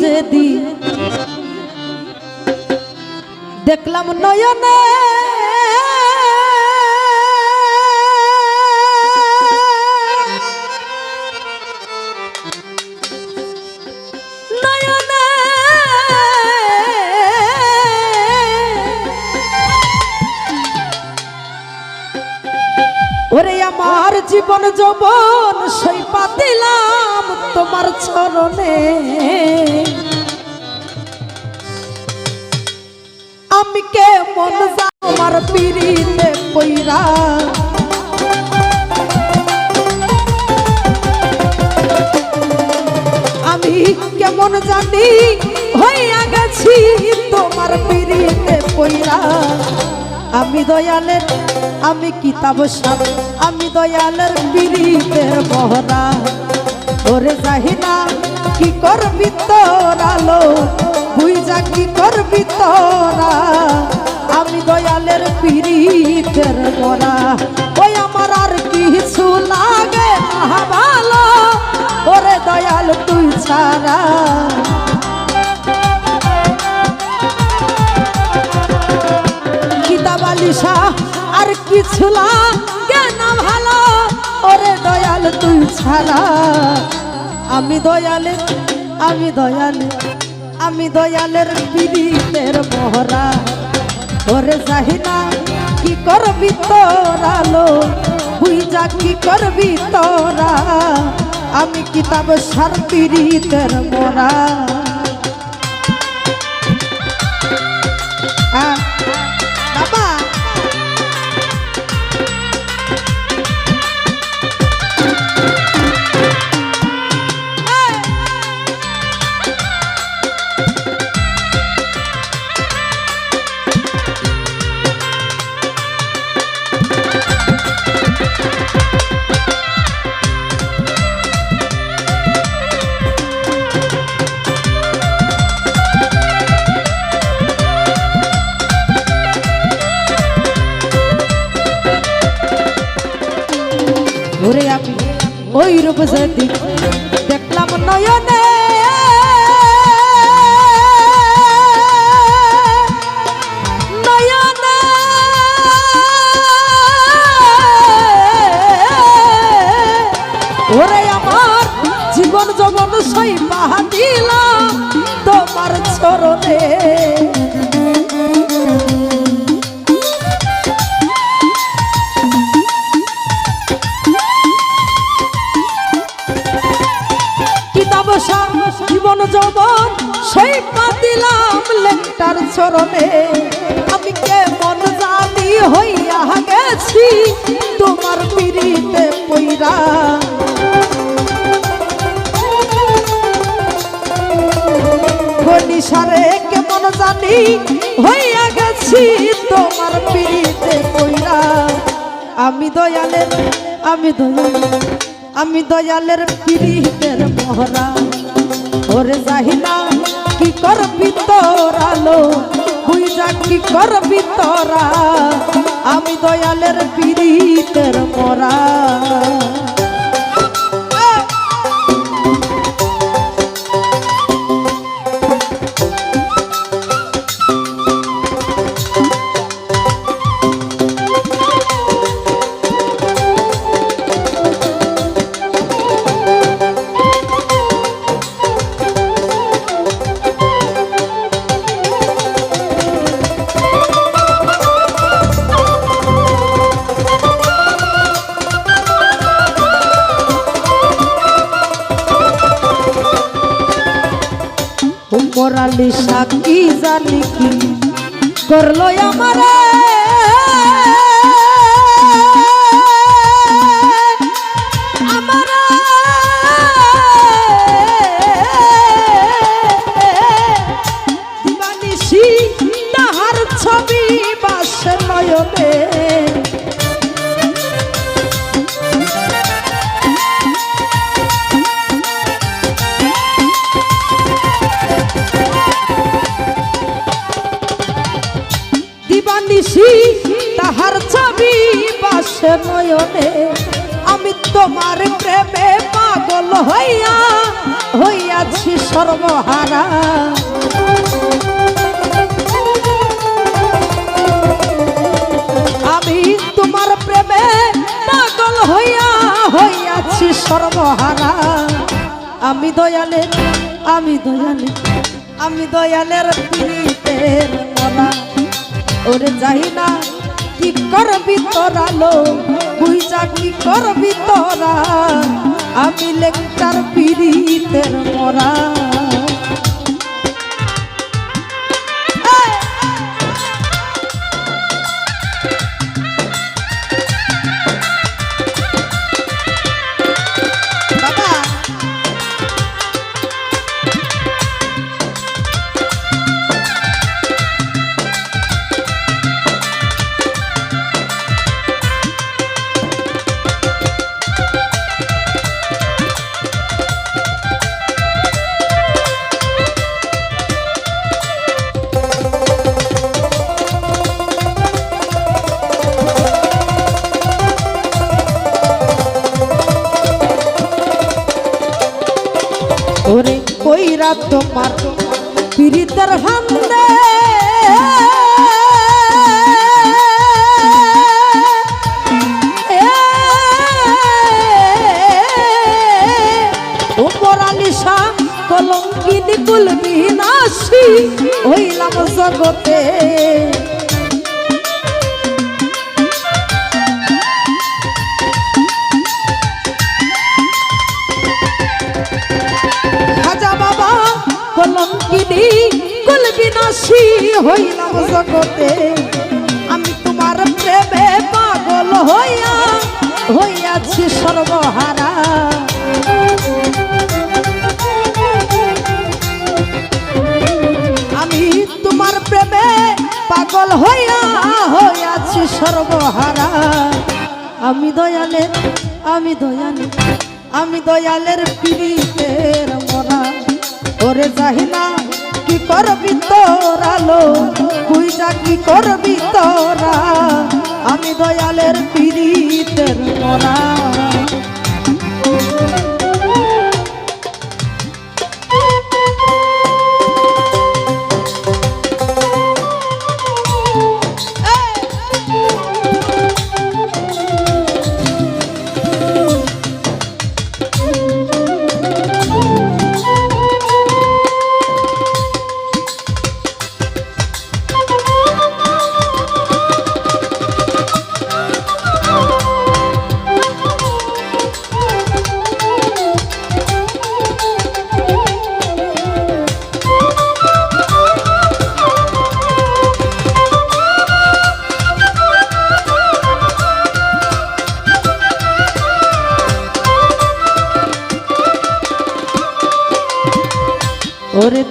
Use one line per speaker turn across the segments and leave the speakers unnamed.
যেদি দেখলাম নয়নে। ওরে আমার জীবন যৌবন সৈপা দিলাম তোমার চরণে। আমি কে মন আমার পিড়িতে পইরা। আমি কেমন জানি হইয়া গেছি তোমার পিড়িতে পইরা। আমি দয়ালের, আমি কিতাব সাপ আমি দয়ালের পিড়িতের বহরা। ওরে যাহিনা কি করবি তোর আলো? বুঝা কি করবি তোরা আমি দয়ালের পিড়িতের মরা ওই আমার আর কিছু লাগে ভালো। ওরে দয়াল, তুই ছাড়া। কিতাবালিশা আর কিছু লাগে ছাড়া আমি দয়ালে আমি দয়ালে, আমি দয়ালের পিড়িতের মহরা ওরে চাহিনা কি করবি তোরালো বুঝা কি করবি তোরা? আমি কিতাব সার পিড়িতের মরা ওই রূপ সেদিন লেকটার চরণে আমি কেমন জানি হইয়া গেছি, তোমার পিড়িতে পইরা। সারে কেমন জানি হইয়া গেছি, তোমার পিড়িতে পইরা। আমি দয়ালের আমি দয়ালের আমি দয়ালের পিড়িতের মহরা ওরে যাহিনা কি করবি তোরালো বুঝা কি করবি তোরা? আমি দয়ালের পিড়িতের মরা। মোরালি সাকি জানি কি করল আমারে। বাসে নয়নে আমি তোমার প্রেমে পাগল হইয়া, হইয়াছি সর্বহারা। আমি তোমার প্রেমে পাগল হইয়া, হইয়াছি সর্বহারা। আমি দয়ালের আমি দয়ালের আমি দয়ালের পীড়িতের মরা ওরে যাই না কি করবি তোরা লো বুঝা কি করবি তোরা? আমি লেকটার পিড়িতের মরা। কইরা তোমার পীড়িতের ভান্দে উপরালিশা কলঙ্কিনী কুলবি নাসি হইলাম জগতে। বিনাশী হইলাম জগতে। আমি তোমার প্রেমে পাগল হইয়া, হইয়াছি সর্বহারা। আমি তোমার প্রেমে পাগল হইয়া, হইয়াছি সর্বহারা। আমি দয়ালের আমি দয়ালের আমি দয়ালের পীড়িতের মরা ওরে যাহিনা কি করবি তোরা লো বুঝা কি করবি তোরা? আমি দয়ালের পিড়িতের মরা।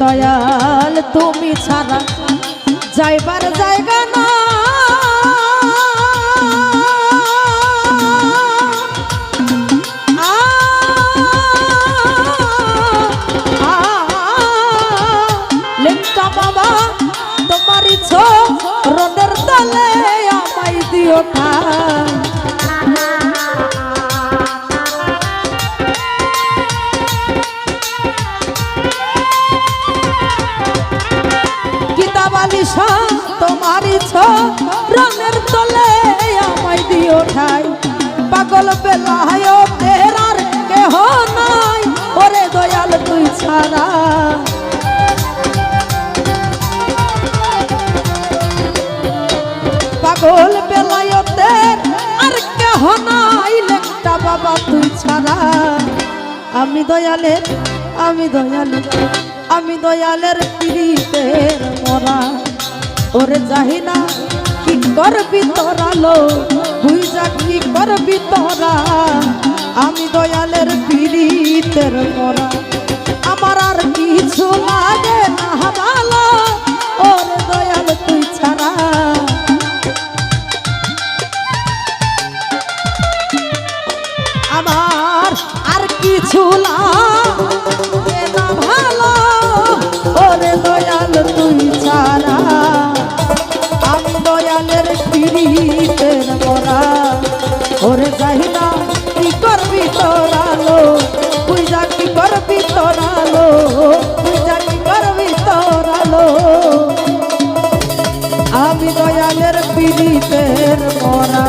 দয়াল তুমি ছাড়া যাইবার জায়গা না বেলায় পাগল বেলায়তের আর কেহ নাই। লেখটা বাবা, তুই ছাড়া। আমি দয়ালের আমি দয়ালের আমি দয়ালের পীড়িতের মরা। ওরে যাহি না কি করবি তোরা বুঝা কি করবি তোরা। আমি দয়ালের পীড়িতের মরা আমার আর কিছু লাগে না ভালো ওরে দয়াল, তুই ছাড়া। আমার আর কিছু লাগে না ভালো। ওরে দয়াল, তুই ছাড়া। আমি দয়ালের পীড়িতের তোরা। ওরে চাহিদা কি করবি তোরা লো? পূজা কি করবি তোরা লো? পূজা কি করবি তোরা লো? আমি দয়ালের পিড়িতের মরা।